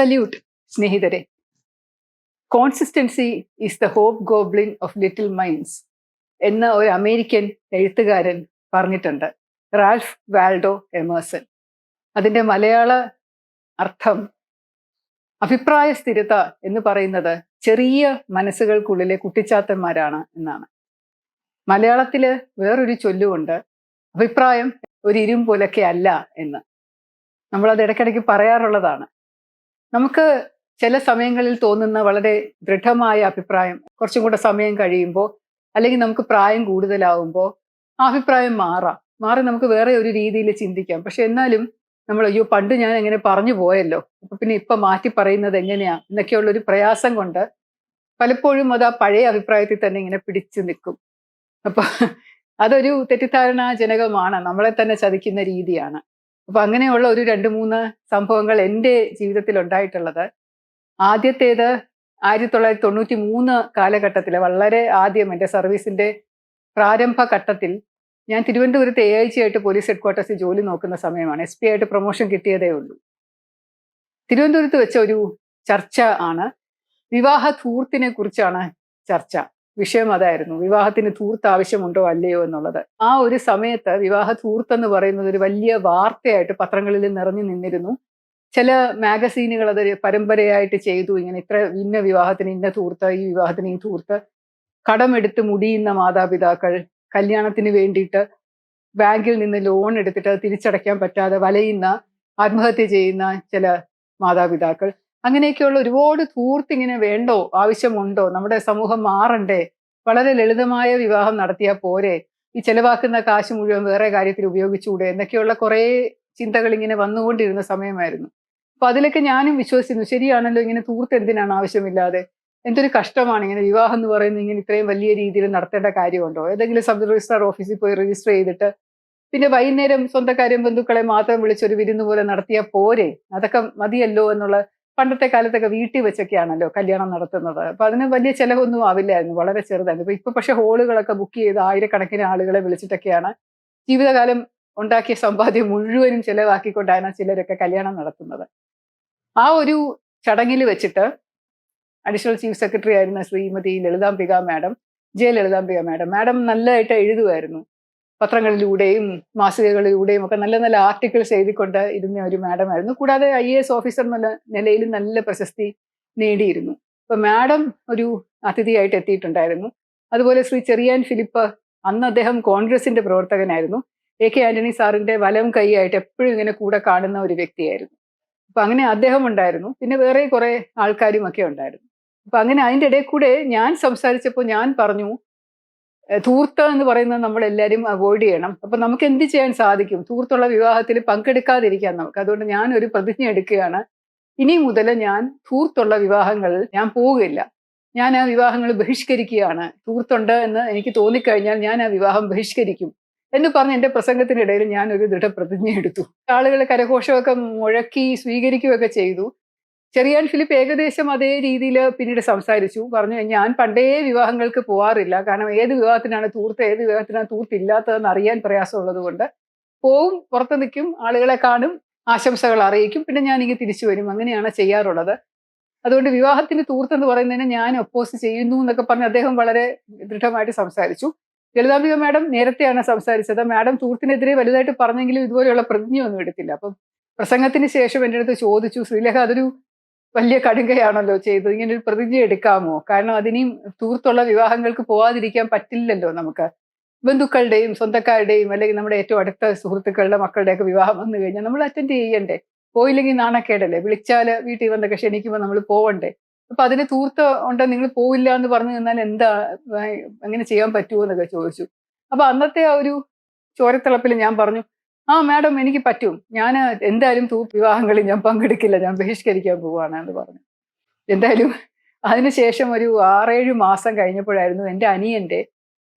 Salute സ്നേഹിതരെ. Consistency is the hobgoblin of little minds എന്ന ഒരു അമേരിക്കൻ എഴുത്തുകാരൻ പറഞ്ഞിട്ടുണ്ട്. റാൽഫ് വാൽഡോ എമേഴ്സൺ അതിന്റെ മലയാള അർത്ഥം അഭിപ്രായ സ്ഥിരത എന്ന് പറയുന്നത് ചെറിയ മനസ്സുകൾക്കുള്ളിലെ കുട്ടിച്ചാത്തന്മാരാണ് എന്നാണ്. മലയാളത്തിൽ വേറൊരു ചൊല്ലുകൊണ്ട് അഭിപ്രായം ഒരു പോലൊക്കെ അല്ല എന്ന്. നമ്മളത് ഇടയ്ക്കിടയ്ക്ക് പറയാറുള്ളതാണ്. നമുക്ക് ചില സമയങ്ങളിൽ തോന്നുന്ന വളരെ ദൃഢമായ അഭിപ്രായം കുറച്ചും കൂടെ സമയം കഴിയുമ്പോൾ അല്ലെങ്കിൽ നമുക്ക് പ്രായം കൂടുതലാവുമ്പോൾ ആ അഭിപ്രായം മാറാം. മാറി നമുക്ക് വേറെ ഒരു രീതിയിൽ ചിന്തിക്കാം. പക്ഷെ എന്നാലും നമ്മൾ അയ്യോ പണ്ട് ഞാൻ എങ്ങനെ പറഞ്ഞു പോയല്ലോ? അപ്പൊ പിന്നെ ഇപ്പൊ മാറ്റി പറയുന്നത് എങ്ങനെയാ? എന്നൊക്കെയുള്ള ഒരു പ്രയാസം കൊണ്ട് പലപ്പോഴും അത് ആ പഴയ അഭിപ്രായത്തിൽ തന്നെ ഇങ്ങനെ പിടിച്ചു നിൽക്കും. അപ്പൊ അതൊരു തെറ്റിദ്ധാരണാജനകമാണ്. നമ്മളെ തന്നെ ചതിക്കുന്ന രീതിയാണ്. അപ്പൊ അങ്ങനെയുള്ള ഒരു രണ്ട് മൂന്ന് സംഭവങ്ങൾ എന്റെ ജീവിതത്തിൽ ഉണ്ടായിട്ടുള്ളത് ആദ്യത്തേത് ആയിരത്തി തൊള്ളായിരത്തി തൊണ്ണൂറ്റി മൂന്ന് കാലഘട്ടത്തിൽ വളരെ ആദ്യം എന്റെ സർവീസിന്റെ പ്രാരംഭ ഘട്ടത്തിൽ ഞാൻ തിരുവനന്തപുരത്ത് എ ഐ ജി ആയിട്ട് പോലീസ് ഹെഡ്ക്വാർട്ടേഴ്സിൽ ജോലി നോക്കുന്ന സമയമാണ്. എസ് പി ആയിട്ട് പ്രൊമോഷൻ കിട്ടിയതേ ഉള്ളൂ. തിരുവനന്തപുരത്ത് വെച്ച ഒരു ചർച്ച ആണ്. വിവാഹ ധൂർത്തിനെ കുറിച്ചാണ് ചർച്ച. വിഷയം അതായിരുന്നു. വിവാഹത്തിന് ധൂർത്ത് ആവശ്യമുണ്ടോ അല്ലയോ എന്നുള്ളത്. ആ ഒരു സമയത്ത് വിവാഹ ധൂർത്ത് എന്ന് പറയുന്നത് ഒരു വലിയ വാർത്തയായിട്ട് പത്രങ്ങളിൽ നിറഞ്ഞു നിന്നിരുന്നു. ചില മാഗസീനുകൾ അത് പരമ്പരയായിട്ട് ചെയ്തു. ഇങ്ങനെ ഇത്ര ഇന്ന വിവാഹത്തിന് ഇന്ന തൂർത്ത് ഈ വിവാഹത്തിന് ഈ തൂർത്ത് കടമെടുത്ത് മുടിയുന്ന മാതാപിതാക്കൾ കല്യാണത്തിന് വേണ്ടിയിട്ട് ബാങ്കിൽ നിന്ന് ലോൺ എടുത്തിട്ട് അത് തിരിച്ചടയ്ക്കാൻ പറ്റാതെ വലയുന്ന ആത്മഹത്യ ചെയ്യുന്ന ചില മാതാപിതാക്കൾ. അങ്ങനെയൊക്കെയുള്ള ഒരുപാട് തൂർത്തിങ്ങനെ വേണ്ടോ ആവശ്യമുണ്ടോ? നമ്മുടെ സമൂഹം മാറണ്ടേ? വളരെ ലളിതമായ വിവാഹം നടത്തിയാൽ പോരെ? ഈ ചെലവാക്കുന്ന കാശ് മുഴുവൻ വേറെ കാര്യത്തിൽ ഉപയോഗിച്ചുകൂടെ? എന്നൊക്കെയുള്ള കുറേ ചിന്തകൾ ഇങ്ങനെ വന്നുകൊണ്ടിരുന്ന സമയമായിരുന്നു. അപ്പൊ അതിലൊക്കെ ഞാനും വിശ്വസിക്കുന്നു ശരിയാണല്ലോ ഇങ്ങനെ തൂർത്ത് എന്തിനാണ് ആവശ്യമില്ലാതെ? എന്തൊരു കഷ്ടമാണ് ഇങ്ങനെ വിവാഹം എന്ന് പറയുന്നത് ഇങ്ങനെ ഇത്രയും വലിയ രീതിയിൽ നടത്തേണ്ട കാര്യമുണ്ടോ? ഏതെങ്കിലും സബ് രജിസ്ട്രാർ ഓഫീസിൽ പോയി രജിസ്റ്റർ ചെയ്തിട്ട് പിന്നെ വൈകുന്നേരം സ്വന്തക്കാരും ബന്ധുക്കളെ മാത്രം വിളിച്ചൊരു വിരുന്ന് പോലെ നടത്തിയാൽ പോരെ? അതൊക്കെ മതിയല്ലോ എന്നുള്ള പണ്ടത്തെ കാലത്തൊക്കെ വീട്ടിൽ വെച്ചൊക്കെയാണല്ലോ കല്യാണം നടത്തുന്നത്. അപ്പൊ അതിന് വലിയ ചിലവൊന്നും ആവില്ലായിരുന്നു വളരെ ചെറുതായിരുന്നു. ഇപ്പൊ ഇപ്പൊ പക്ഷെ ഹോളുകളൊക്കെ ബുക്ക് ചെയ്ത് ആയിരക്കണക്കിന് ആളുകളെ വിളിച്ചിട്ടൊക്കെയാണ് ജീവിതകാലം ഉണ്ടാക്കിയ സമ്പാദ്യം മുഴുവനും ചിലവാക്കിക്കൊണ്ടാണ് ചിലരൊക്കെ കല്യാണം നടത്തുന്നത്. ആ ഒരു ചടങ്ങിൽ വെച്ചിട്ട് അഡീഷണൽ ചീഫ് സെക്രട്ടറി ആയിരുന്ന Shrimati Lalithambika madam J Lalithambika madam madam നല്ലതായിട്ട് എഴുതുമായിരുന്നു പത്രങ്ങളിലൂടെയും മാസികകളിലൂടെയും ഒക്കെ നല്ല നല്ല ആർട്ടിക്കിൾസ് എഴുതിക്കൊണ്ട് ഇരുന്ന ഒരു മാഡമായിരുന്നു കൂടാതെ ഐ എ എസ് ഓഫീസർ എന്നുള്ള നിലയിൽ നല്ല പ്രശസ്തി നേടിയിരുന്നു. അപ്പൊ മാഡം ഒരു അതിഥിയായിട്ട് എത്തിയിട്ടുണ്ടായിരുന്നു. അതുപോലെ ശ്രീ ചെറിയാൻ ഫിലിപ്പ് അന്ന് അദ്ദേഹം കോൺഗ്രസിന്റെ പ്രവർത്തകനായിരുന്നു. എ കെ ആന്റണി സാറിന്റെ വലം കൈയായിട്ട് എപ്പോഴും ഇങ്ങനെ കൂടെ കാണുന്ന ഒരു വ്യക്തിയായിരുന്നു. അപ്പൊ അങ്ങനെ അദ്ദേഹം ഉണ്ടായിരുന്നു. പിന്നെ വേറെ കുറെ ആൾക്കാരും ഒക്കെ ഉണ്ടായിരുന്നു. അപ്പൊ അങ്ങനെ അതിന്റെ ഇടയിൽ കൂടെ ഞാൻ സംസാരിച്ചപ്പോൾ ഞാൻ പറഞ്ഞു ധൂർത്ത എന്ന് പറയുന്നത് നമ്മൾ എല്ലാവരും അവോയ്ഡ് ചെയ്യണം. അപ്പൊ നമുക്ക് എന്ത് ചെയ്യാൻ സാധിക്കും? തൂർത്തുള്ള വിവാഹത്തിൽ പങ്കെടുക്കാതിരിക്കാൻ നമുക്ക്. അതുകൊണ്ട് ഞാൻ ഒരു പ്രതിജ്ഞ എടുക്കുകയാണ്. ഇനി മുതൽ ഞാൻ തൂർത്തുള്ള വിവാഹങ്ങളിൽ ഞാൻ പോവുകയില്ല ഞാൻ ആ വിവാഹങ്ങൾ ബഹിഷ്കരിക്കുകയാണ്. തൂർത്തുണ്ട് എന്ന് എനിക്ക് തോന്നിക്കഴിഞ്ഞാൽ ഞാൻ ആ വിവാഹം ബഹിഷ്കരിക്കും എന്ന് പറഞ്ഞ് എന്റെ പ്രസംഗത്തിനിടയിൽ ഞാൻ ഒരു ദൃഢപ്രതിജ്ഞ എടുത്തു. ആളുകൾ കരഘോഷമൊക്കെ മുഴക്കി സ്വീകരിക്കുകയൊക്കെ ചെയ്തു. ചെറിയാൻ ഫിലിപ്പ് ഏകദേശം അതേ രീതിയിൽ പിന്നീട് സംസാരിച്ചു. പറഞ്ഞു ഞാൻ പണ്ടേ വിവാഹങ്ങൾക്ക് പോവാറില്ല. കാരണം ഏത് വിവാഹത്തിനാണ് തൂർത്ത് ഏത് വിവാഹത്തിനാണ് തൂർത്തില്ലാത്തതെന്ന് അറിയാൻ പ്രയാസമുള്ളത് കൊണ്ട് പോവും പുറത്ത് നിൽക്കും ആളുകളെ കാണും ആശംസകൾ അറിയിക്കും. പിന്നെ ഞാൻ ഇങ്ങനെ തിരിച്ചു വരും. അങ്ങനെയാണ് ചെയ്യാറുള്ളത്. അതുകൊണ്ട് വിവാഹത്തിന് തൂർത്തെന്ന് പറയുന്നതിന് ഞാൻ ഒപ്പോസ് ചെയ്യുന്നു എന്നൊക്കെ പറഞ്ഞ് അദ്ദേഹം വളരെ ദൃഢമായിട്ട് സംസാരിച്ചു. ലളിതാംബിക മാഡം നേരത്തെയാണ് സംസാരിച്ചത്. മാഡം തൂർത്തിനെതിരെ വലുതായിട്ട് പറഞ്ഞെങ്കിലും ഇതുപോലെയുള്ള പ്രതിജ്ഞയൊന്നും എടുത്തില്ല. അപ്പം പ്രസംഗത്തിന് ശേഷം എന്റെ അടുത്ത് ചോദിച്ചു. ശ്രീലേഖ അതൊരു വലിയ കടുങ്കയാണല്ലോ ചെയ്തത്. ഇങ്ങനെ ഒരു പ്രതിജ്ഞ എടുക്കാമോ? കാരണം അതിനെയും തൂർത്തുള്ള വിവാഹങ്ങൾക്ക് പോവാതിരിക്കാൻ പറ്റില്ലല്ലോ നമുക്ക്. ബന്ധുക്കളുടെയും സ്വന്തക്കാരുടെയും അല്ലെങ്കിൽ നമ്മുടെ ഏറ്റവും അടുത്ത സുഹൃത്തുക്കളുടെ മക്കളുടെയൊക്കെ വിവാഹം വന്നു കഴിഞ്ഞാൽ നമ്മൾ അറ്റൻഡ് ചെയ്യണ്ടേ? പോയില്ലെങ്കിൽ നാണക്കേടല്ലേ? വിളിച്ചാൽ വീട്ടിൽ വന്നൊക്കെ ക്ഷണിക്കുമ്പോൾ നമ്മൾ പോവണ്ടേ? അപ്പൊ അതിന് തൂർത്ത ഉണ്ട്? നിങ്ങൾ പോവില്ല എന്ന് പറഞ്ഞു നിന്നാൽ എന്താ അങ്ങനെ ചെയ്യാൻ പറ്റുമോ എന്നൊക്കെ ചോദിച്ചു. അപ്പൊ അന്നത്തെ ആ ഒരു ചോരത്തിളപ്പിൽ ഞാൻ പറഞ്ഞു ആ മാഡം എനിക്ക് പറ്റും. ഞാൻ എന്തായാലും തൂ വിവാഹങ്ങളിൽ ഞാൻ പങ്കെടുക്കില്ല. ഞാൻ ബഹിഷ്കരിക്കാൻ പോവാണ് എന്ന് പറഞ്ഞു. എന്തായാലും അതിനുശേഷം ഒരു ആറേഴ് മാസം കഴിഞ്ഞപ്പോഴായിരുന്നു എന്റെ അനിയന്റെ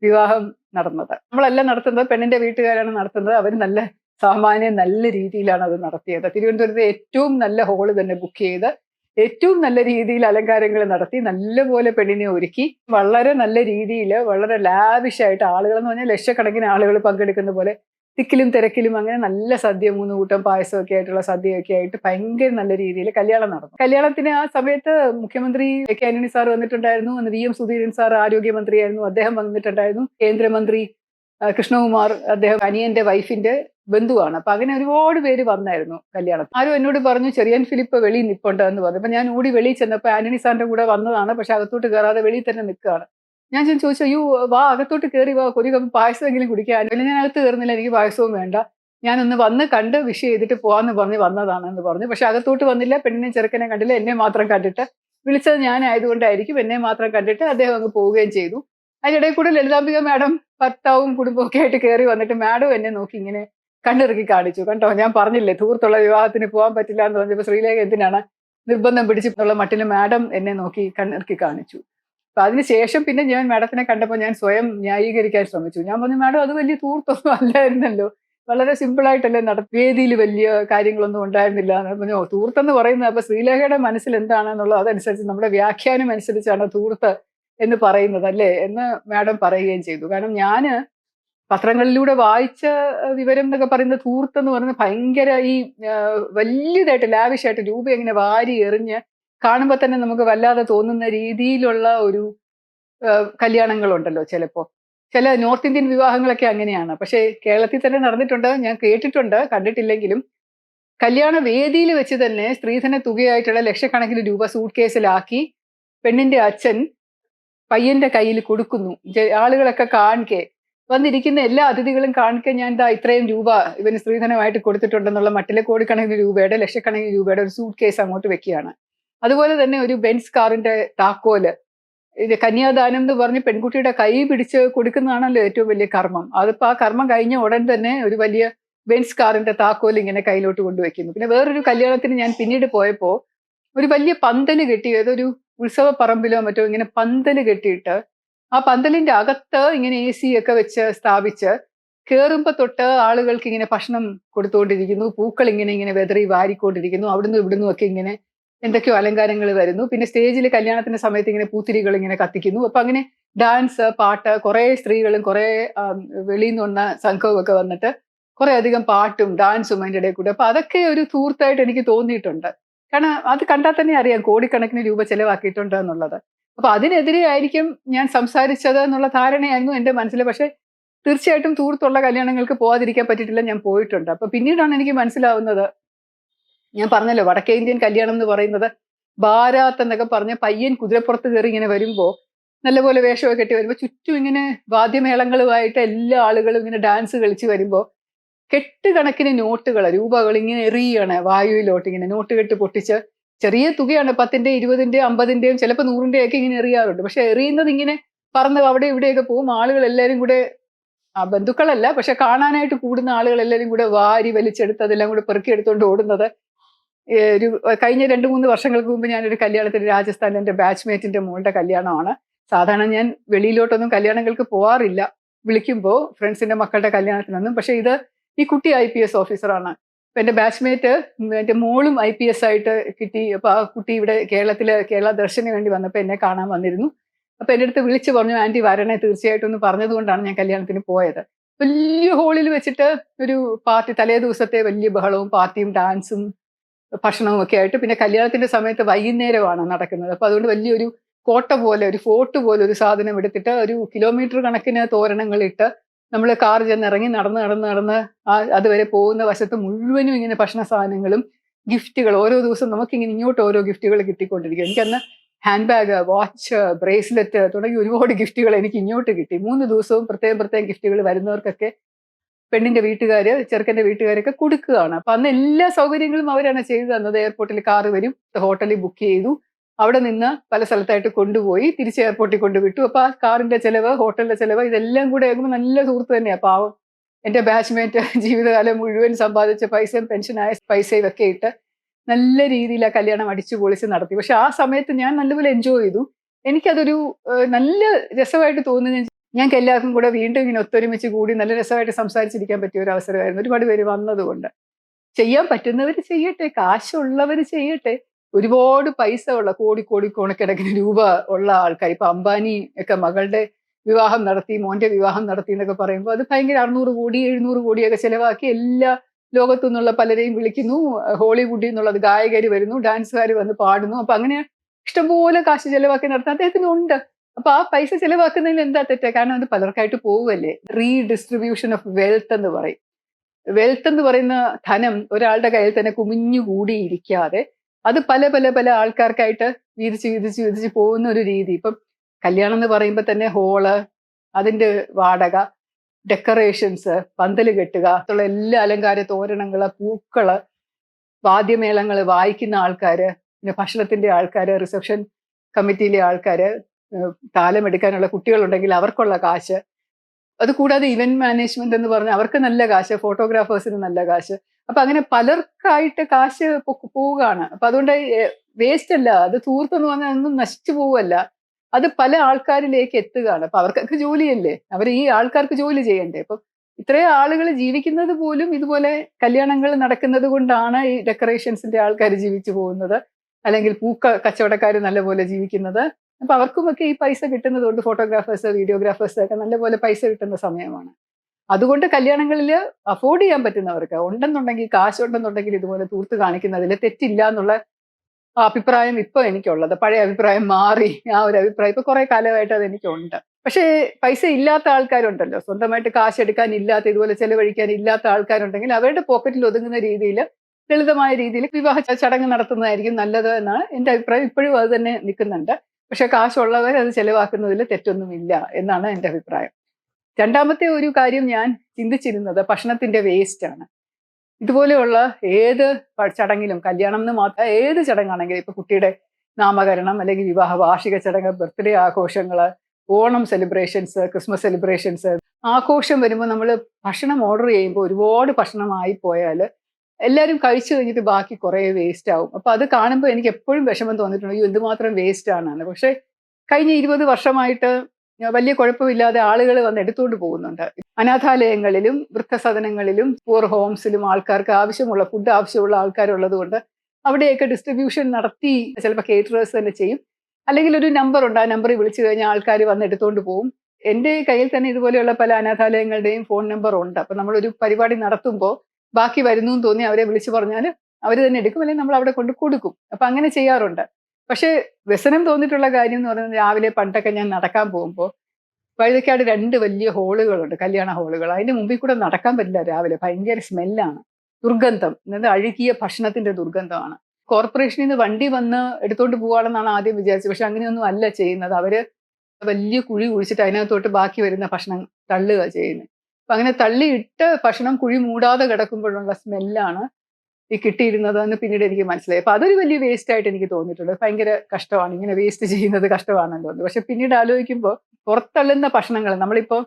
വിവാഹം നടന്നത്. നമ്മളെല്ലാം നടത്തുന്നത് പെണ്ണിന്റെ വീട്ടുകാരാണ് നടത്തുന്നത്. അവർ നല്ല സാമാന്യം നല്ല രീതിയിലാണ് അത് നടത്തിയത്. തിരുവനന്തപുരത്ത് ഏറ്റവും നല്ല ഹോൾ തന്നെ ബുക്ക് ചെയ്ത് ഏറ്റവും നല്ല രീതിയിൽ അലങ്കാരങ്ങൾ നടത്തി നല്ലപോലെ പെണ്ണിനെ ഒരുക്കി വളരെ നല്ല രീതിയിൽ വളരെ ലാവിഷായിട്ട് ആളുകൾ എന്ന് പറഞ്ഞാൽ ലക്ഷക്കണക്കിന് ആളുകൾ പങ്കെടുക്കുന്ന പോലെ തിക്കിലും തിരക്കിലും അങ്ങനെ നല്ല സദ്യ മൂന്ന് കൂട്ടം പായസമൊക്കെ ആയിട്ടുള്ള സദ്യയൊക്കെ ആയിട്ട് ഭയങ്കര നല്ല രീതിയിൽ കല്യാണം നടന്നു. കല്യാണത്തിന് ആ സമയത്ത് മുഖ്യമന്ത്രി എ കെ ആന്റണി സാർ വന്നിട്ടുണ്ടായിരുന്നു. വി എം സുധീരൻ സാർ ആരോഗ്യമന്ത്രിയായിരുന്നു. അദ്ദേഹം വന്നിട്ടുണ്ടായിരുന്നു. കേന്ദ്രമന്ത്രി കൃഷ്ണകുമാർ അദ്ദേഹം അനിയന്റെ വൈഫിന്റെ ബന്ധുവാണ്. അപ്പൊ അങ്ങനെ ഒരുപാട് പേര് വന്നായിരുന്നു കല്യാണം. ആരും എന്നോട് പറഞ്ഞു ചെറിയൻ ഫിലിപ്പ് വെളിയിൽ നിൽപ്പുണ്ട് എന്ന് പറഞ്ഞു. അപ്പൊ ഞാൻ ഓടി വെളിയിൽ ചെന്നപ്പോ ആന്റണി സാറിന്റെ കൂടെ വന്നതാണ്. പക്ഷെ അകത്തോട്ട് കയറാതെ വെളിയിൽ തന്നെ നിൽക്കുകയാണ്. ഞാൻ ചെന്ന് ചോദിച്ചു അയ്യോ വാ അകത്തോട്ട് കയറി വാ ഒരു കപ്പ് പായസമെങ്കിലും കുടിക്കാൻ അല്ലെങ്കിൽ ഞാൻ അകത്ത് കയറുന്നില്ല എനിക്ക് പായസവും വേണ്ട. ഞാനൊന്ന് വന്ന് കണ്ട് വിഷ് ചെയ്തിട്ട് പോവാന്ന് പറഞ്ഞ് വന്നതാണ് എന്ന് പറഞ്ഞു. പക്ഷെ അകത്തോട്ട് വന്നില്ല പെണ്ണിനെ ചെറുക്കനെ കണ്ടില്ല എന്നെ മാത്രം കണ്ടിട്ട്. വിളിച്ചത് ഞാനായതുകൊണ്ടായിരിക്കും എന്നെ മാത്രം കണ്ടിട്ട് അദ്ദേഹം അങ്ങ് പോവുകയും ചെയ്തു. അതിനിടയിൽ കൂടെ ലളിതാംബിക മാഡം ഭർത്താവും കുടുംബമൊക്കെ ആയിട്ട് കയറി വന്നിട്ട് മാഡം എന്നെ നോക്കി ഇങ്ങനെ കണ്ണിറുക്കി കാണിച്ചു. കണ്ടോ ഞാൻ പറഞ്ഞില്ലേ ദൂരത്തുള്ള വിവാഹത്തിന് പോകാൻ പറ്റില്ല എന്ന് പറഞ്ഞപ്പോൾ ശ്രീലേഖ എന്തിനാണ് നിർബന്ധം പിടിച്ചിട്ടുള്ള മട്ടിൽ മാഡം എന്നെ നോക്കി കണ്ണിറുക്കി കാണിച്ചു. അപ്പൊ അതിനുശേഷം പിന്നെ ഞാൻ മാഡത്തിനെ കണ്ടപ്പോൾ ഞാൻ സ്വയം ന്യായീകരിക്കാൻ ശ്രമിച്ചു. ഞാൻ പറഞ്ഞു മാഡം അത് വലിയ തൂർത്തൊന്നും അല്ലായിരുന്നല്ലോ. വളരെ സിമ്പിൾ ആയിട്ടല്ലേ നട വേദിയിൽ വലിയ കാര്യങ്ങളൊന്നും ഉണ്ടായിരുന്നില്ല. പറഞ്ഞു തൂർത്തെന്ന് പറയുന്നത് അപ്പൊ ശ്രീലേഖയുടെ മനസ്സിൽ എന്താണെന്നുള്ളത് അതനുസരിച്ച് നമ്മുടെ വ്യാഖ്യാനം അനുസരിച്ചാണ് തൂർത്ത് എന്ന് പറയുന്നത് അല്ലേ? എന്ന് മാഡം പറയുകയും ചെയ്തു. കാരണം ഞാൻ പത്രങ്ങളിലൂടെ വായിച്ച വിവരം എന്നൊക്കെ പറയുന്നത് തൂർത്തെന്ന് പറയുന്നത് ഭയങ്കര ഈ വലിയതായിട്ട് ലാവിഷായിട്ട് രൂപ ഇങ്ങനെ വാരി എറിഞ്ഞ് കാണുമ്പോൾ തന്നെ നമുക്ക് വല്ലാതെ തോന്നുന്ന രീതിയിലുള്ള ഒരു കല്യാണങ്ങളുണ്ടല്ലോ ചിലപ്പോൾ ചില നോർത്ത് ഇന്ത്യൻ വിവാഹങ്ങളൊക്കെ അങ്ങനെയാണ്. പക്ഷേ കേരളത്തിൽ തന്നെ നടന്നിട്ടുണ്ട് ഞാൻ കേട്ടിട്ടുണ്ട് കണ്ടിട്ടില്ലെങ്കിലും. കല്യാണ വേദിയിൽ വെച്ച് തന്നെ സ്ത്രീധന തുകയായിട്ടുള്ള ലക്ഷക്കണക്കിന് രൂപ സൂട്ട് കേസിലാക്കി പെണ്ണിന്റെ അച്ഛൻ പയ്യന്റെ കയ്യിൽ കൊടുക്കുന്നു. ആളുകളൊക്കെ കാണിക്കെ വന്നിരിക്കുന്ന എല്ലാ അതിഥികളും കാണിക്കെ ഞാൻ ദാ ഇത്രയും രൂപ ഇവന് സ്ത്രീധനമായിട്ട് കൊടുത്തിട്ടുണ്ടെന്നുള്ള മട്ടിലെ കോടിക്കണക്കിന് രൂപയുടെ ലക്ഷക്കണക്കിന് രൂപയുടെ ഒരു സൂട്ട് കേസ് അങ്ങോട്ട് വെക്കുകയാണ്. അതുപോലെ തന്നെ ഒരു ബെൻസ് കാറിന്റെ താക്കോൽ. ഇത് കന്യാദാനം എന്ന് പറഞ്ഞ് പെൺകുട്ടിയുടെ കൈ പിടിച്ച് കൊടുക്കുന്നതാണല്ലോ ഏറ്റവും വലിയ കർമ്മം. അതിപ്പോ ആ കർമ്മം കഴിഞ്ഞ ഉടൻ തന്നെ ഒരു വലിയ ബെൻസ് കാറിന്റെ താക്കോൽ ഇങ്ങനെ കയ്യിലോട്ട് കൊണ്ടുവയ്ക്കുന്നു. പിന്നെ വേറൊരു കല്യാണത്തിന് ഞാൻ പിന്നീട് പോയപ്പോ ഒരു വലിയ പന്തൽ കെട്ടി ഏതൊരു ഉത്സവ പറമ്പിലോ മറ്റോ ഇങ്ങനെ പന്തൽ കെട്ടിയിട്ട് ആ പന്തലിന്റെ അകത്ത് ഇങ്ങനെ എ സി ഒക്കെ വെച്ച് സ്ഥാപിച്ച് കേറുമ്പോ തൊട്ട് ആളുകൾക്ക് ഇങ്ങനെ ഭക്ഷണം കൊടുത്തുകൊണ്ടിരിക്കുന്നു പൂക്കൾ ഇങ്ങനെ ഇങ്ങനെ വെതറി വാരിക്കൊണ്ടിരിക്കുന്നു. അവിടുന്ന് ഇവിടുന്നും ഒക്കെ ഇങ്ങനെ എന്തൊക്കെയോ അലങ്കാരങ്ങൾ വരുന്നു. പിന്നെ സ്റ്റേജിൽ കല്യാണത്തിന്റെ സമയത്ത് ഇങ്ങനെ പൂത്തിരികൾ ഇങ്ങനെ കത്തിക്കുന്നു. അപ്പൊ അങ്ങനെ ഡാൻസ് പാട്ട് കുറെ സ്ത്രീകളും കുറെ വെളിയിൽ നിന്ന് വന്ന സംഘവും ഒക്കെ വന്നിട്ട് കുറെ അധികം പാട്ടും ഡാൻസും അതിന്റെ ഇടയിൽ കൂടെ. അപ്പൊ അതൊക്കെ ഒരു തൂർത്തായിട്ട് എനിക്ക് തോന്നിയിട്ടുണ്ട്. കാരണം അത് കണ്ടാൽ തന്നെ അറിയാം കോടിക്കണക്കിന് രൂപ ചെലവാക്കിയിട്ടുണ്ട് എന്നുള്ളത്. അപ്പൊ അതിനെതിരെ ആയിരിക്കും ഞാൻ സംസാരിച്ചത് എന്നുള്ള ധാരണയായിരുന്നു എന്റെ മനസ്സിൽ. പക്ഷെ തീർച്ചയായിട്ടും തൂർത്തുള്ള കല്യാണങ്ങൾക്ക് പോകാതിരിക്കാൻ പറ്റിയിട്ടില്ല ഞാൻ പോയിട്ടുണ്ട്. അപ്പൊ പിന്നീടാണ് എനിക്ക് മനസ്സിലാവുന്നത് ഞാൻ പറഞ്ഞല്ലോ വടക്കേ ഇന്ത്യൻ കല്യാണം എന്ന് പറയുന്നത് ബാരാത്ത് എന്നൊക്കെ പറഞ്ഞ പയ്യൻ കുതിരപ്പുറത്ത് കയറി ഇങ്ങനെ വരുമ്പോ നല്ലപോലെ വേഷമൊക്കെ കെട്ടി വരുമ്പോൾ ചുറ്റും ഇങ്ങനെ വാദ്യമേളങ്ങളുമായിട്ട് എല്ലാ ആളുകളും ഇങ്ങനെ ഡാൻസ് കളിച്ച് വരുമ്പോ കെട്ടുകണക്കിന് നോട്ടുകൾ രൂപകൾ ഇങ്ങനെ എറിയാണ് വായുവിലോട്ട് ഇങ്ങനെ നോട്ട് കെട്ട് പൊട്ടിച്ച്. ചെറിയ തുകയാണ് പത്തിന്റെ ഇരുപതിന്റെ അമ്പതിന്റെയും ചിലപ്പോൾ നൂറിന്റെയും ഒക്കെ ഇങ്ങനെ എറിയാറുണ്ട്. പക്ഷെ എറിയുന്നത് ഇങ്ങനെ പറന്ന് അവിടെ ഇവിടെയൊക്കെ പോകും. ആളുകൾ എല്ലാവരും കൂടെ ആ ബന്ധുക്കളല്ല പക്ഷെ കാണാനായിട്ട് കൂടുന്ന ആളുകൾ എല്ലാവരും കൂടെ വാരി വലിച്ചെടുത്ത് അതെല്ലാം കൂടെ പെറുക്കിയെടുത്തുകൊണ്ട് ഓടുന്നത് ഒരു കഴിഞ്ഞ രണ്ട് മൂന്ന് വർഷങ്ങൾക്ക് മുമ്പ് ഞാനൊരു കല്യാണത്തിന് രാജസ്ഥാനിൽ എന്റെ ബാച്ച്മേറ്റിന്റെ മോളുടെ കല്യാണമാണ്. സാധാരണ ഞാൻ വെളിയിലോട്ടൊന്നും കല്യാണങ്ങൾക്ക് പോവാറില്ല. വിളിക്കുമ്പോൾ ഫ്രണ്ട്സിന്റെ മക്കളുടെ കല്യാണത്തിനൊന്നും. പക്ഷേ ഇത് ഈ കുട്ടി ഐ പി എസ് ഓഫീസറാണ് അപ്പം എന്റെ ബാച്ച്മേറ്റ് എന്റെ മോളും ഐ പി എസ് ആയിട്ട് കിട്ടി. അപ്പോൾ ആ കുട്ടി ഇവിടെ കേരളത്തിൽ കേരള ദർശന് വേണ്ടി വന്നപ്പോൾ എന്നെ കാണാൻ വന്നിരുന്നു. അപ്പോൾ എന്റെ അടുത്ത് വിളിച്ചു പറഞ്ഞു ആന്റി വരണേ തീർച്ചയായിട്ടും എന്ന് പറഞ്ഞതുകൊണ്ടാണ് ഞാൻ കല്യാണത്തിന് പോയത്. വലിയ ഹോളിൽ വെച്ചിട്ട് ഒരു പാർട്ടി തലേ ദിവസത്തെ വലിയ ബഹളവും പാർട്ടിയും ഡാൻസും ഭക്ഷണവും ഒക്കെ ആയിട്ട്. പിന്നെ കല്യാണത്തിന്റെ സമയത്ത് വൈകുന്നേരമാണ് നടക്കുന്നത്. അപ്പൊ അതുകൊണ്ട് വലിയൊരു കോട്ട പോലെ ഒരു ഫോർട്ട് പോലെ ഒരു സാധനം എടുത്തിട്ട് ഒരു കിലോമീറ്റർ കണക്കിന് തോരണങ്ങൾ ഇട്ട് നമ്മൾ കാർ ചെന്ന് ഇറങ്ങി നടന്ന് നടന്ന് നടന്ന് ആ അതുവരെ പോകുന്ന വശത്ത് മുഴുവനും ഇങ്ങനെ ഭക്ഷണ സാധനങ്ങളും ഗിഫ്റ്റുകൾ. ഓരോ ദിവസം നമുക്കിങ്ങനെ ഇങ്ങോട്ട് ഓരോ ഗിഫ്റ്റുകൾ കിട്ടിക്കൊണ്ടിരിക്കും. എനിക്കന്ന് ഹാൻഡ് ബാഗ് വാച്ച് ബ്രേസ്ലെറ്റ് തുടങ്ങി ഒരുപാട് ഗിഫ്റ്റുകൾ എനിക്ക് ഇങ്ങോട്ട് കിട്ടി. മൂന്ന് ദിവസവും പ്രത്യേകം പ്രത്യേകം ഗിഫ്റ്റുകൾ വരുന്നവർക്കൊക്കെ പെണ്ണിന്റെ വീട്ടുകാര് ചെറുക്കന്റെ വീട്ടുകാരൊക്കെ കൊടുക്കുകയാണ്. അപ്പൊ അന്ന് എല്ലാ സൗകര്യങ്ങളും അവരാണ് ചെയ്തു തന്നത്. എയർപോർട്ടിൽ കാറ് വരും ഹോട്ടലിൽ ബുക്ക് ചെയ്തു. അവിടെ നിന്ന് പല സ്ഥലത്തായിട്ട് കൊണ്ടുപോയി തിരിച്ച് എയർപോർട്ടിൽ കൊണ്ടുവിട്ടു. അപ്പൊ ആ കാറിന്റെ ചെലവ് ഹോട്ടലിന്റെ ചെലവ് ഇതെല്ലാം കൂടെ ആകുമ്പോൾ നല്ല സുഹൃത്ത് തന്നെയാണ് അപ്പൊ എന്റെ ബാച്ച്മേറ്റ് ജീവിതകാലം മുഴുവൻ സമ്പാദിച്ച പൈസയും പെൻഷനായ പൈസയും ഒക്കെ ഇട്ട് നല്ല രീതിയിൽ ആ കല്യാണം അടിച്ചു പൊളിച്ച് നടത്തി. പക്ഷെ ആ സമയത്ത് ഞാൻ നല്ലപോലെ എൻജോയ് ചെയ്തു. എനിക്കതൊരു നല്ല രസമായിട്ട് തോന്നുന്ന ഞങ്ങൾക്ക് എല്ലാവർക്കും കൂടെ വീണ്ടും ഇങ്ങനെ ഒത്തൊരുമിച്ച് കൂടി നല്ല രസമായിട്ട് സംസാരിച്ചിരിക്കാൻ പറ്റിയ ഒരു അവസരമായിരുന്നു. ഒരുപാട് പേര് വന്നതുകൊണ്ട്. ചെയ്യാൻ പറ്റുന്നവർ ചെയ്യട്ടെ കാശുള്ളവർ ചെയ്യട്ടെ. ഒരുപാട് പൈസ ഉള്ള കോടി കോടി കോണക്കിടക്കിന് രൂപ ഉള്ള ആൾക്കാർ ഇപ്പൊ അംബാനി ഒക്കെ മകളുടെ വിവാഹം നടത്തി മോന്റെ വിവാഹം നടത്തി എന്നൊക്കെ പറയുമ്പോൾ അത് ഭയങ്കര അറുന്നൂറ് കോടി എഴുന്നൂറ് കോടിയൊക്കെ ചിലവാക്കി എല്ലാ ലോകത്തു നിന്നുള്ള പലരെയും വിളിക്കുന്നു. ഹോളിവുഡിൽ നിന്നുള്ളത് ഗായകർ വരുന്നു ഡാൻസുകാർ വന്ന് പാടുന്നു. അപ്പൊ അങ്ങനെ ഇഷ്ടംപോലെ കാശ് ചെലവാക്കി നടത്താൻ അദ്ദേഹത്തിന് ഉണ്ട്. അപ്പൊ ആ പൈസ ചിലവാക്കുന്നതിൽ എന്താ തെറ്റ? കാരണം അത് പലർക്കായിട്ട് പോവുമല്ലേ റീഡിസ്ട്രിബ്യൂഷൻ ഓഫ് വെൽത്ത് എന്ന് പറയും. വെൽത്ത് എന്ന് പറയുന്ന ധനം ഒരാളുടെ കയ്യിൽ തന്നെ കുമിഞ്ഞുകൂടിയിരിക്കാതെ അത് പല പല പല ആൾക്കാർക്കായിട്ട് വീതിച്ച് വീതിച്ച് വീതിച്ച് പോകുന്ന ഒരു രീതി. ഇപ്പം കല്യാണം എന്ന് പറയുമ്പോൾ തന്നെ ഹോൾ അതിന്റെ വാടക ഡെക്കറേഷൻസ് പന്തൽ കെട്ടുക അതുള്ള എല്ലാ അലങ്കാര തോരണങ്ങൾ പൂക്കൾ വാദ്യമേളങ്ങൾ വായിക്കുന്ന ആൾക്കാര് പിന്നെ ഭക്ഷണത്തിന്റെ ആൾക്കാര് റിസപ്ഷൻ കമ്മിറ്റിയിലെ ആൾക്കാര് താലമെടുക്കാനുള്ള കുട്ടികളുണ്ടെങ്കിൽ അവർക്കുള്ള കാശ്. അത് കൂടാതെ ഇവന്റ് മാനേജ്മെന്റ് എന്ന് പറഞ്ഞാൽ അവർക്ക് നല്ല കാശ് ഫോട്ടോഗ്രാഫേഴ്സിന് നല്ല കാശ്. അപ്പൊ അങ്ങനെ പലർക്കായിട്ട് കാശ് പോവുകയാണ്. അപ്പൊ അതുകൊണ്ട് വേസ്റ്റ് അല്ല. അത് തൂർത്തെന്ന് പറഞ്ഞാൽ ഒന്നും നശിച്ചു പോവല്ല അത് പല ആൾക്കാരിലേക്ക് എത്തുകയാണ്. അപ്പൊ അവർക്കൊക്കെ ജോലിയല്ലേ? അവർ ഈ ആൾക്കാർക്ക് ജോലി ചെയ്യണ്ടേ? അപ്പൊ ഇത്രയും ആളുകൾ ജീവിക്കുന്നത് പോലും ഇതുപോലെ കല്യാണങ്ങൾ നടക്കുന്നത് കൊണ്ടാണ് ഈ ഡെക്കറേഷൻസിന്റെ ആൾക്കാർ ജീവിച്ചു പോകുന്നത്. അല്ലെങ്കിൽ പൂക്ക കച്ചവടക്കാർ നല്ലപോലെ ജീവിക്കുന്നത്. അപ്പൊ അവർക്കുമൊക്കെ ഈ പൈസ കിട്ടുന്നത് കൊണ്ട് ഫോട്ടോഗ്രാഫേഴ്സ് വീഡിയോഗ്രാഫേഴ്സ് ഒക്കെ നല്ലപോലെ പൈസ കിട്ടുന്ന സമയമാണ്. അതുകൊണ്ട് കല്യാണങ്ങളിൽ അഫോർഡ് ചെയ്യാൻ പറ്റുന്നവർക്ക് ഉണ്ടെന്നുണ്ടെങ്കിൽ കാശുണ്ടെന്നുണ്ടെങ്കിൽ ഇതുപോലെ തൂർത്ത് കാണിക്കുന്നതിൽ തെറ്റില്ല എന്നുള്ള അഭിപ്രായം ഇപ്പൊ എനിക്കുള്ളത്. പഴയ അഭിപ്രായം മാറി ആ ഒരു അഭിപ്രായം ഇപ്പൊ കുറെ കാലമായിട്ട് അത് എനിക്കുണ്ട്. പക്ഷേ പൈസ ഇല്ലാത്ത ആൾക്കാരുണ്ടല്ലോ. സ്വന്തമായിട്ട് കാശ് എടുക്കാൻ ഇല്ലാത്ത ഇതുപോലെ ചെലവഴിക്കാൻ ഇല്ലാത്ത ആൾക്കാരുണ്ടെങ്കിൽ അവരുടെ പോക്കറ്റിൽ ഒതുങ്ങുന്ന രീതിയിൽ ലളിതമായ രീതിയിൽ വിവാഹ ചടങ്ങ് നടത്തുന്നതായിരിക്കും നല്ലത് എന്നാണ് എന്റെ അഭിപ്രായം. ഇപ്പോഴും അത് തന്നെ നിൽക്കുന്നുണ്ട്. പക്ഷെ കാശുള്ളവർ അത് ചെലവാക്കുന്നതിൽ തെറ്റൊന്നുമില്ല എന്നാണ് എന്റെ അഭിപ്രായം. രണ്ടാമത്തെ ഒരു കാര്യം ഞാൻ ചിന്തിച്ചിരുന്നത് ഭക്ഷണത്തിന്റെ വേസ്റ്റ് ആണ്. ഇതുപോലെയുള്ള ഏത് ചടങ്ങിലും കല്യാണം എന്ന് മാത്രം ഏത് ചടങ്ങാണെങ്കിലും ഇപ്പൊ കുട്ടിയുടെ നാമകരണം അല്ലെങ്കിൽ വിവാഹ വാർഷിക ചടങ്ങ് ബർത്ത്ഡേ ആഘോഷങ്ങൾ ഓണം സെലിബ്രേഷൻസ് ക്രിസ്മസ് സെലിബ്രേഷൻസ് ആഘോഷം വരുമ്പോൾ നമ്മൾ ഭക്ഷണം ഓർഡർ ചെയ്യുമ്പോൾ ഒരുപാട് ഭക്ഷണമായി പോയാൽ എല്ലാവരും കഴിച്ചു കഴിഞ്ഞിട്ട് ബാക്കി കുറേ വേസ്റ്റ് ആവും. അപ്പൊ അത് കാണുമ്പോൾ എനിക്ക് എപ്പോഴും വിഷമം തോന്നിയിട്ടുണ്ട്. അയ്യോ എന്തുമാത്രം വേസ്റ്റ് ആണെന്ന്. പക്ഷേ കഴിഞ്ഞ ഇരുപത് വർഷമായിട്ട് വലിയ കുഴപ്പമില്ലാതെ ആളുകൾ വന്ന് എടുത്തുകൊണ്ട് പോകുന്നുണ്ട്. അനാഥാലയങ്ങളിലും വൃദ്ധസദനങ്ങളിലും പൂർ ഹോംസിലും ആൾക്കാർക്ക് ആവശ്യമുള്ള ഫുഡ് ആവശ്യമുള്ള ആൾക്കാരുള്ളത് കൊണ്ട് അവിടെയൊക്കെ ഡിസ്ട്രിബ്യൂഷൻ നടത്തി ചിലപ്പോൾ കേറ്ററേഴ്സ് തന്നെ ചെയ്യും. അല്ലെങ്കിൽ ഒരു നമ്പർ ഉണ്ട്. ആ നമ്പറിൽ വിളിച്ചു കഴിഞ്ഞാൽ ആൾക്കാർ വന്ന് എടുത്തുകൊണ്ട് പോകും. എന്റെ കയ്യിൽ തന്നെ ഇതുപോലെയുള്ള പല അനാഥാലയങ്ങളുടെയും ഫോൺ നമ്പർ ഉണ്ട്. അപ്പം നമ്മളൊരു പരിപാടി നടത്തുമ്പോൾ ബാക്കി വരുന്നു എന്ന് തോന്നി അവരെ വിളിച്ചു പറഞ്ഞാൽ അവർ തന്നെ എടുക്കും അല്ലെങ്കിൽ നമ്മൾ അവിടെ കൊണ്ട് കൊടുക്കും. അപ്പൊ അങ്ങനെ ചെയ്യാറുണ്ട്. പക്ഷേ വ്യസനം തോന്നിയിട്ടുള്ള കാര്യം എന്ന് പറയുന്നത് രാവിലെ പണ്ടൊക്കെ ഞാൻ നടക്കാൻ പോകുമ്പോൾ വഴുതക്കാട് രണ്ട് വലിയ ഹോളുകളുണ്ട് കല്യാണ ഹോളുകൾ. അതിന്റെ മുമ്പിൽ കൂടെ നടക്കാൻ പറ്റില്ല രാവിലെ. ഭയങ്കര സ്മെല്ലാണ്. ദുർഗന്ധം. എന്നത് അഴുകിയ ഭക്ഷണത്തിന്റെ ദുർഗന്ധമാണ്. കോർപ്പറേഷനിൽ നിന്ന് വണ്ടി വന്ന് എടുത്തോണ്ട് പോവാണെന്നാണ് ആദ്യം വിചാരിച്ചത്. പക്ഷെ അങ്ങനെയൊന്നും അല്ല ചെയ്യുന്നത്. അവർ വലിയ കുഴി കുഴിച്ചിട്ട് അതിനകത്തോട്ട് ബാക്കി വരുന്ന ഭക്ഷണം തള്ളുക ചെയ്യുന്നത്. അപ്പൊ അങ്ങനെ തള്ളിയിട്ട് ഭക്ഷണം കുഴി മൂടാതെ കിടക്കുമ്പോഴുള്ള സ്മെല്ലാണ് ഈ കിട്ടിയിരുന്നത് എന്ന് പിന്നീട് എനിക്ക് മനസ്സിലായി. അപ്പൊ അതൊരു വലിയ വേസ്റ്റ് ആയിട്ട് എനിക്ക് തോന്നിയിട്ടുണ്ട്. ഭയങ്കര കഷ്ടമാണ്. ഇങ്ങനെ വേസ്റ്റ് ചെയ്യുന്നത് കഷ്ടമാണെന്ന് തോന്നുന്നു. പക്ഷെ പിന്നീട് ആലോചിക്കുമ്പോൾ പുറത്തള്ളുന്ന ഭക്ഷണങ്ങൾ നമ്മളിപ്പോ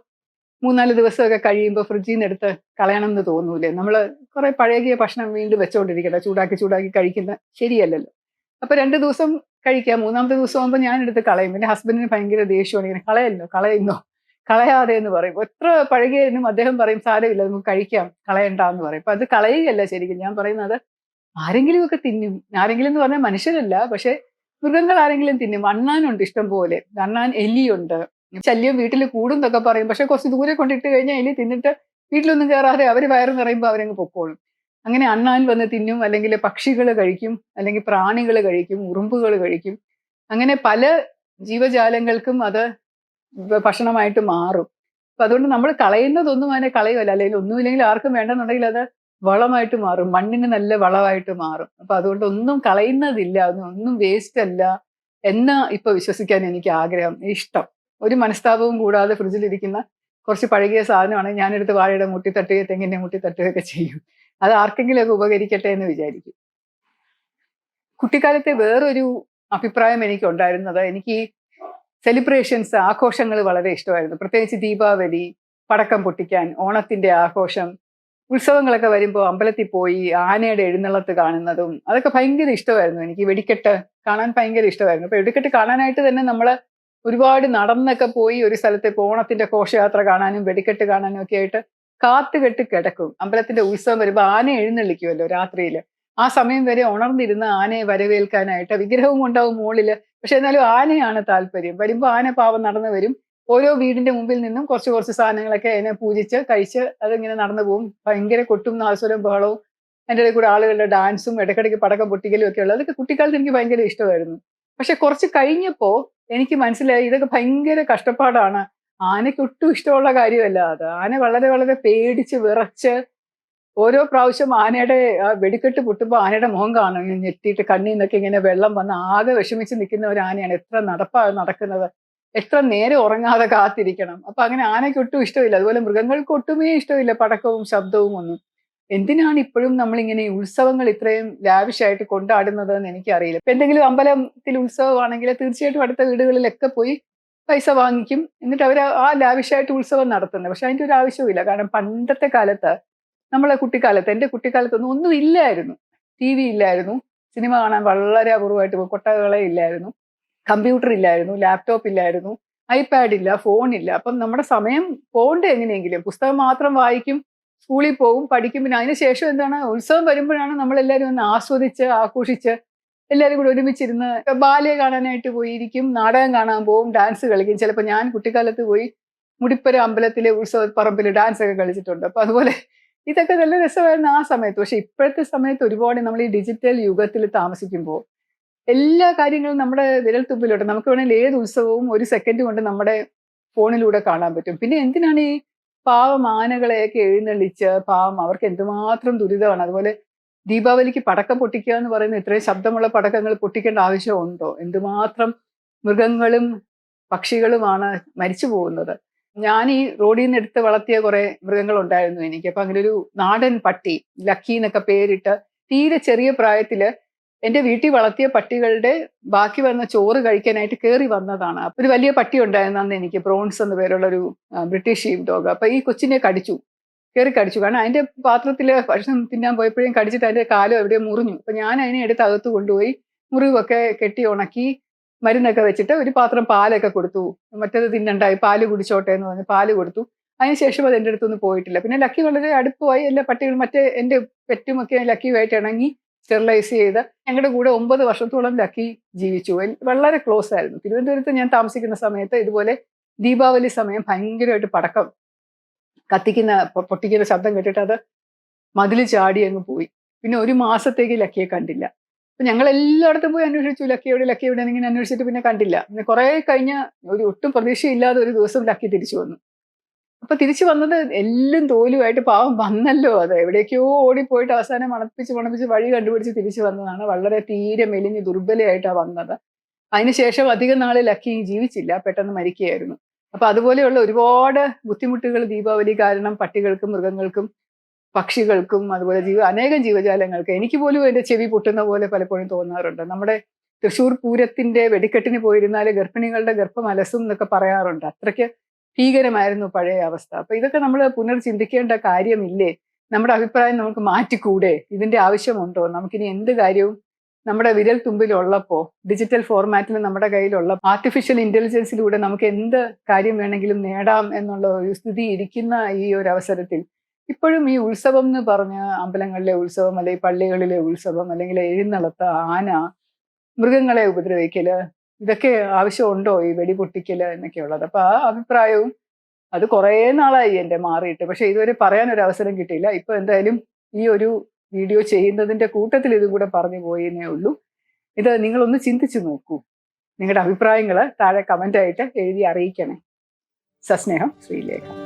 മൂന്നാൽ ദിവസമൊക്കെ കഴിയുമ്പോൾ ഫ്രിഡ്ജിൽ നിന്ന് എടുത്ത് കളയണം എന്ന് തോന്നൂലേ നമ്മൾ കുറെ പഴകിയ ഭക്ഷണം വീണ്ടും വെച്ചോണ്ടിരിക്കട്ടെ ചൂടാക്കി ചൂടാക്കി കഴിക്കുന്ന ശരിയല്ലല്ലോ. അപ്പൊ രണ്ട് ദിവസം കഴിക്കാം. മൂന്നാമത്തെ ദിവസം ആകുമ്പോൾ ഞാൻ എടുത്ത് കളയും. എന്റെ ഹസ്ബൻഡിന് ഭയങ്കര ദേഷ്യമാണ് ഇങ്ങനെ കളയല്ലോ കളയുന്നോ? കളയാതെ എന്ന് പറയും എത്ര പഴകിയതിനും അദ്ദേഹം പറയും സാരമില്ല നമുക്ക് കഴിക്കാം കളയണ്ട എന്ന് പറയും. അപ്പൊ അത് കളയുകയല്ല ശരിക്കും. ഞാൻ പറയുന്നത് ആരെങ്കിലും ഒക്കെ തിന്നും. ആരെങ്കിലും എന്ന് പറഞ്ഞാൽ മനുഷ്യരല്ല പക്ഷെ മൃഗങ്ങൾ ആരെങ്കിലും തിന്നും. അണ്ണാനുണ്ട് ഇഷ്ടം പോലെ. അണ്ണാൻ എലിയുണ്ട്. ശല്യം വീട്ടിൽ കൂടും എന്നൊക്കെ പറയും. പക്ഷെ കുറച്ച് ദൂരെ കൊണ്ടിട്ട് കഴിഞ്ഞാൽ എലി തിന്നിട്ട് വീട്ടിലൊന്നും കയറാതെ അവർ വയറ് നിറയുമ്പോൾ അവരങ്ങ് പൊക്കോളും. അങ്ങനെ അണ്ണാൻ വന്ന് തിന്നും. അല്ലെങ്കിൽ പക്ഷികൾ കഴിക്കും. അല്ലെങ്കിൽ പ്രാണികൾ കഴിക്കും. ഉറുമ്പുകൾ കഴിക്കും. അങ്ങനെ പല ജീവജാലങ്ങൾക്കും അത് ഭക്ഷണമായിട്ട് മാറും. അപ്പൊ അതുകൊണ്ട് നമ്മൾ കളയുന്നതൊന്നും അതിനെ കളയുമല്ല അല്ലെങ്കിൽ ഒന്നുമില്ലെങ്കിൽ ആർക്കും വേണ്ടെന്നുണ്ടെങ്കിൽ അത് വളമായിട്ട് മാറും. മണ്ണിന് നല്ല വളമായിട്ട് മാറും. അപ്പൊ അതുകൊണ്ട് ഒന്നും കളയുന്നതില്ല. ഒന്നും- വേസ്റ്റ് അല്ല എന്ന് ഇപ്പൊ വിശ്വസിക്കാൻ എനിക്ക് ആഗ്രഹം ഇഷ്ടം. ഒരു മനസ്താപവും കൂടാതെ ഫ്രിഡ്ജിലിരിക്കുന്ന കുറച്ച് പഴകിയ സാധനമാണ് ഞാനെടുത്ത് വാഴയുടെ മുട്ടി തട്ടുകയോ തെങ്ങിന്റെ മുട്ടി തട്ടുകയൊക്കെ ചെയ്യും. അത് ആർക്കെങ്കിലുമൊക്കെ ഉപകരിക്കട്ടെ എന്ന് വിചാരിക്കും. കുട്ടിക്കാലത്തെ വേറൊരു അഭിപ്രായം എനിക്ക് ഉണ്ടായിരുന്നത് എനിക്ക് സെലിബ്രേഷൻസ് ആഘോഷങ്ങൾ വളരെ ഇഷ്ടമായിരുന്നു. പ്രത്യേകിച്ച് ദീപാവലി പടക്കം പൊട്ടിക്കാൻ ഓണത്തിന്റെ ആഘോഷം ഉത്സവങ്ങളൊക്കെ വരുമ്പോൾ അമ്പലത്തിൽ പോയി ആനയുടെ എഴുന്നള്ളത്ത് കാണുന്നതും അതൊക്കെ ഭയങ്കര ഇഷ്ടമായിരുന്നു എനിക്ക്. വെടിക്കെട്ട് കാണാൻ ഭയങ്കര ഇഷ്ടമായിരുന്നു. അപ്പോൾ വെടിക്കെട്ട് കാണാനായിട്ട് തന്നെ നമ്മൾ ഒരുപാട് നടന്നൊക്കെ പോയി ഒരു സ്ഥലത്ത് ഓണത്തിന്റെ ഘോഷയാത്ര കാണാനും വെടിക്കെട്ട് കാണാനും ഒക്കെ ആയിട്ട് കാത്തുകെട്ട് കിടക്കും. അമ്പലത്തിന്റെ ഉത്സവം വരുമ്പോൾ ആന എഴുന്നള്ളിക്കുമല്ലോ രാത്രിയിൽ ആ സമയം വരെ ഉണർന്നിരുന്ന ആനയെ വരവേൽക്കാനായിട്ട് വിഗ്രഹവും ഉണ്ടാവും മുകളിൽ പക്ഷെ എന്നാലും ആനയാണ് താല്പര്യം. വരുമ്പോൾ ആന പാവം നടന്നു വരും. ഓരോ വീടിന്റെ മുമ്പിൽ നിന്നും കുറച്ച് കുറച്ച് സാധനങ്ങളൊക്കെ അതിനെ പൂജിച്ച് കഴിച്ച് അതിങ്ങനെ നടന്നു പോകും. ഭയങ്കര കൊട്ടും നാസുരം ബഹളവും. അതിന്റെ ഇടയിൽ കൂടെ ആളുകളുടെ ഡാൻസും ഇടയ്ക്കിടയ്ക്ക് പടക്കം പൊട്ടിക്കലും ഒക്കെ ഉള്ളത് അതൊക്കെ കുട്ടിക്കാലത്ത് എനിക്ക് ഭയങ്കര ഇഷ്ടമായിരുന്നു. പക്ഷെ കുറച്ച് കഴിഞ്ഞപ്പോൾ എനിക്ക് മനസ്സിലായി ഇതൊക്കെ ഭയങ്കര കഷ്ടപ്പാടാണ്. ആനയ്ക്ക് ഒട്ടും ഇഷ്ടമുള്ള കാര്യമല്ല അത്. ആന വളരെ വളരെ പേടിച്ച് വിറച്ച് ഓരോ പ്രാവശ്യം ആനയുടെ വെടിക്കെട്ട് പൊട്ടുമ്പോൾ ആനയുടെ മുഖം കാണും. ഞെട്ടിയിട്ട് കണ്ണിൽ നിന്നൊക്കെ ഇങ്ങനെ വെള്ളം വന്ന് ആകെ വിഷമിച്ച് നിൽക്കുന്ന ഒരു ആനയാണ്. എത്ര നടപ്പാ നടക്കുന്നത്. എത്ര നേരെ ഉറങ്ങാതെ കാത്തിരിക്കണം. അപ്പൊ അങ്ങനെ ആനയ്ക്ക് ഒട്ടും ഇഷ്ടമില്ല. അതുപോലെ മൃഗങ്ങൾക്ക് ഒട്ടുമേ ഇഷ്ടമില്ല പടക്കവും ശബ്ദവും ഒന്നും. എന്തിനാണ് ഇപ്പോഴും നമ്മൾ ഇങ്ങനെ ഉത്സവങ്ങൾ ഇത്രയും ലാവിഷായിട്ട് കൊണ്ടാടുന്നത് എന്ന് എനിക്കറിയില്ല. ഇപ്പൊ എന്തെങ്കിലും അമ്പലത്തിൽ ഉത്സവമാണെങ്കിൽ തീർച്ചയായിട്ടും അടുത്ത വീടുകളിലൊക്കെ പോയി പൈസ വാങ്ങിക്കും. എന്നിട്ട് അവർ ആ ലാവിഷായിട്ട് ഉത്സവം നടത്തുന്നത്. പക്ഷെ അതിന്റെ ഒരു ആവശ്യമില്ല കാരണം പണ്ടത്തെ കാലത്ത് നമ്മളെ കുട്ടിക്കാലത്ത് എന്റെ കുട്ടിക്കാലത്തൊന്നും ഒന്നും ഇല്ലായിരുന്നു. ടി വി ഇല്ലായിരുന്നു. സിനിമ കാണാൻ വളരെ അപൂർവമായിട്ട് പോകും കൊട്ടകളെ ഇല്ലായിരുന്നു. കമ്പ്യൂട്ടർ ഇല്ലായിരുന്നു. ലാപ്ടോപ്പ് ഇല്ലായിരുന്നു. ഐപാഡ് ഇല്ല ഫോൺ ഇല്ല. അപ്പം നമ്മുടെ സമയം പോകണ്ടേ എങ്ങനെയെങ്കിലും? പുസ്തകം മാത്രം വായിക്കും സ്കൂളിൽ പോകും പഠിക്കും. പിന്നെ അതിനുശേഷം എന്താണ്? ഉത്സവം വരുമ്പോഴാണ് നമ്മളെല്ലാവരും ഒന്ന് ആസ്വദിച്ച് ആഘോഷിച്ച് എല്ലാവരും കൂടി ഒരുമിച്ചിരുന്ന് ബാലയെ കാണാനായിട്ട് പോയിരിക്കും. നാടകം കാണാൻ പോകും ഡാൻസ് കളിക്കും. ചിലപ്പോൾ ഞാൻ കുട്ടിക്കാലത്ത് പോയി മുടിപ്പര അമ്പലത്തിലെ ഉത്സവ പറമ്പിൽ ഡാൻസ് ഒക്കെ കളിച്ചിട്ടുണ്ട്. അപ്പം അതുപോലെ ഇതൊക്കെ നല്ല രസമായിരുന്നു ആ സമയത്ത്. പക്ഷെ ഇപ്പോഴത്തെ സമയത്ത് ഒരുപാട് നമ്മൾ ഈ ഡിജിറ്റൽ യുഗത്തിൽ താമസിക്കുമ്പോൾ എല്ലാ കാര്യങ്ങളും നമ്മുടെ വിരൽ തുമ്പിലോട്ട് നമുക്ക് വേണമെങ്കിൽ ഏത് ഉത്സവവും ഒരു സെക്കൻഡ് കൊണ്ട് നമ്മുടെ ഫോണിലൂടെ കാണാൻ പറ്റും. പിന്നെ എന്തിനാണ് ഈ പാവം ആനകളെയൊക്കെ എഴുന്നള്ളിച്ച് പാവം അവർക്ക് എന്തുമാത്രം ദുരിതമാണ്. അതുപോലെ ദീപാവലിക്ക് പടക്കം പൊട്ടിക്കുക എന്ന് പറയുന്ന ഇത്രയും ശബ്ദമുള്ള പടക്കങ്ങൾ പൊട്ടിക്കേണ്ട ആവശ്യമുണ്ടോ എന്തുമാത്രം മൃഗങ്ങളും പക്ഷികളുമാണ് മരിച്ചു പോകുന്നത്? ഞാൻ ഈ റോഡിൽ നിന്ന് എടുത്ത് വളർത്തിയ കുറെ മൃഗങ്ങൾ ഉണ്ടായിരുന്നു എനിക്ക്. അപ്പൊ അങ്ങനെ ഒരു നാടൻ പട്ടി ലക്കി എന്നൊക്കെ പേരിട്ട് തീരെ ചെറിയ പ്രായത്തിൽ എന്റെ വീട്ടിൽ വളർത്തിയ പട്ടികളുടെ ബാക്കി വന്ന ചോറ് കഴിക്കാനായിട്ട് കയറി വന്നതാണ്. ഒരു വലിയ പട്ടി ഉണ്ടായിരുന്നു അന്ന് എനിക്ക് ബ്രോൺസ് എന്ന പേരുള്ള ഒരു ബ്രിട്ടീഷ് ഷീപ്പ് ഡോഗ്. അപ്പൊ ഈ കൊച്ചിനെ കടിച്ചു കയറി കടിച്ചു. കാരണം അതിന്റെ പാത്രത്തിൽ ഭക്ഷണം തിന്നാൻ പോയപ്പോഴും കടിച്ചിട്ട് അതിന്റെ കാലം എവിടെയോ മുറിഞ്ഞു. അപ്പൊ ഞാൻ അതിനെ എടുത്ത് അകത്ത് കൊണ്ടുപോയി മുറിവൊക്കെ കെട്ടി ഉണക്കി മരുന്നൊക്കെ വെച്ചിട്ട് ഒരു പാത്രം പാലൊക്കെ കൊടുത്തു. മറ്റേത് തിന്നണ്ടായി പാൽ കുടിച്ചോട്ടെ എന്ന് പറഞ്ഞ് പാൽ കൊടുത്തു. അതിനുശേഷം അത് എന്റെ അടുത്തൊന്നും പോയിട്ടില്ല. പിന്നെ ലക്കി വളരെ അടുപ്പമായി എല്ലാ പട്ടികളും മറ്റേ എന്റെ പെറ്റുമൊക്കെ ലക്കിയുമായിട്ട് ഇണങ്ങി സ്റ്റെറിലൈസ് ചെയ്ത് ഞങ്ങളുടെ കൂടെ ഒമ്പത് വർഷത്തോളം ലക്കി ജീവിച്ചു. വളരെ ക്ലോസ് ആയിരുന്നു. തിരുവനന്തപുരത്ത് ഞാൻ താമസിക്കുന്ന സമയത്ത് ഇതുപോലെ ദീപാവലി സമയം ഭയങ്കരമായിട്ട് പടക്കം കത്തിക്കുന്ന പൊട്ടിക്കുന്ന ശബ്ദം കേട്ടിട്ട് അത് മതിൽ ചാടി അങ്ങ് പോയി. പിന്നെ ഒരു മാസത്തേക്ക് ലക്കിയെ കണ്ടില്ല. അപ്പൊ ഞങ്ങൾ എല്ലായിടത്തും പോയി അന്വേഷിച്ചു. ലക്കി എവിടെ ലക്കി എവിടെ ഇങ്ങനെ അന്വേഷിച്ചിട്ട് പിന്നെ കണ്ടില്ല. പിന്നെ കുറെ കഴിഞ്ഞ ഒരു ഒട്ടും പ്രതീക്ഷയില്ലാതെ ഒരു ദിവസം ലക്കി തിരിച്ചു വന്നു. അപ്പൊ തിരിച്ചു വന്നത് എല്ലാം തോലുമായിട്ട് പാവം വന്നല്ലോ അത്. എവിടേക്കോ ഓടിപ്പോയിട്ട് അവസാനം മണപ്പിച്ച് മണപ്പിച്ച് വഴി കണ്ടുപിടിച്ച് തിരിച്ചു വന്നതാണ്. വളരെ തീരെ മെലിഞ്ഞ് ദുർബലയായിട്ടാണ് വന്നത്. അതിനുശേഷം അധികം നാളെ ലക്കി ജീവിച്ചില്ല. പെട്ടെന്ന് മരിക്കുകയായിരുന്നു. അപ്പൊ അതുപോലെയുള്ള ഒരുപാട് ബുദ്ധിമുട്ടുകൾ ദീപാവലി കാരണം പട്ടികൾക്കും മൃഗങ്ങൾക്കും പക്ഷികൾക്കും അതുപോലെ ജീവ അനേകം ജീവജാലങ്ങൾക്ക് എനിക്ക് പോലും എന്റെ ചെവി പൊട്ടുന്ന പോലെ പലപ്പോഴും തോന്നാറുണ്ട്. നമ്മുടെ തൃശ്ശൂർ പൂരത്തിന്റെ വെടിക്കെട്ടിന് പോയിരുന്നാൽ ഗർഭിണികളുടെ ഗർഭം അലസും എന്നൊക്കെ പറയാറുണ്ട്. അത്രയ്ക്ക് ഭീകരമായിരുന്നു പഴയ അവസ്ഥ. അപ്പൊ ഇതൊക്കെ നമ്മൾ പുനർചിന്തിക്കേണ്ട കാര്യമില്ലേ? നമ്മുടെ അഭിപ്രായം നമുക്ക് മാറ്റിക്കൂടെ? ഇതിന്റെ ആവശ്യമുണ്ടോ? നമുക്കിനി എന്ത് കാര്യവും നമ്മുടെ വിരൽ തുമ്പിലുള്ളപ്പോ ഡിജിറ്റൽ ഫോർമാറ്റിൽ നമ്മുടെ കയ്യിലുള്ള ആർട്ടിഫിഷ്യൽ ഇന്റലിജൻസിലൂടെ നമുക്ക് എന്ത് കാര്യം വേണമെങ്കിലും നേടാം എന്നുള്ള ഒരു സ്ഥിതി ഇരിക്കുന്ന ഈ ഒരു അവസരത്തിൽ ഇപ്പോഴും ഈ ഉത്സവം എന്ന് പറഞ്ഞ അമ്പലങ്ങളിലെ ഉത്സവം അല്ലെങ്കിൽ പള്ളികളിലെ ഉത്സവം അല്ലെങ്കിൽ എഴുന്നള്ളത്ത് ആന മൃഗങ്ങളെ ഉപദ്രവിക്കൽ ഇതൊക്കെ ആവശ്യമുണ്ടോ ഈ വെടിപൊട്ടിക്കൽ എന്നൊക്കെ ഉള്ളത് അപ്പൊ ആ അഭിപ്രായവും അത് കുറേ നാളായി എന്റെ മാറിയിട്ട്. പക്ഷെ ഇതുവരെ പറയാൻ ഒരു അവസരം കിട്ടിയില്ല. ഇപ്പൊ എന്തായാലും ഈ ഒരു വീഡിയോ ചെയ്യുന്നതിന്റെ കൂട്ടത്തിൽ ഇതും കൂടെ പറഞ്ഞു പോയെന്നേ ഉള്ളൂ. ഇത് നിങ്ങളൊന്ന് ചിന്തിച്ചു നോക്കൂ. നിങ്ങളുടെ അഭിപ്രായങ്ങൾ താഴെ കമന്റ് ആയിട്ട് എഴുതി അറിയിക്കണേ. സസ്നേഹം ശ്രീലേഖ.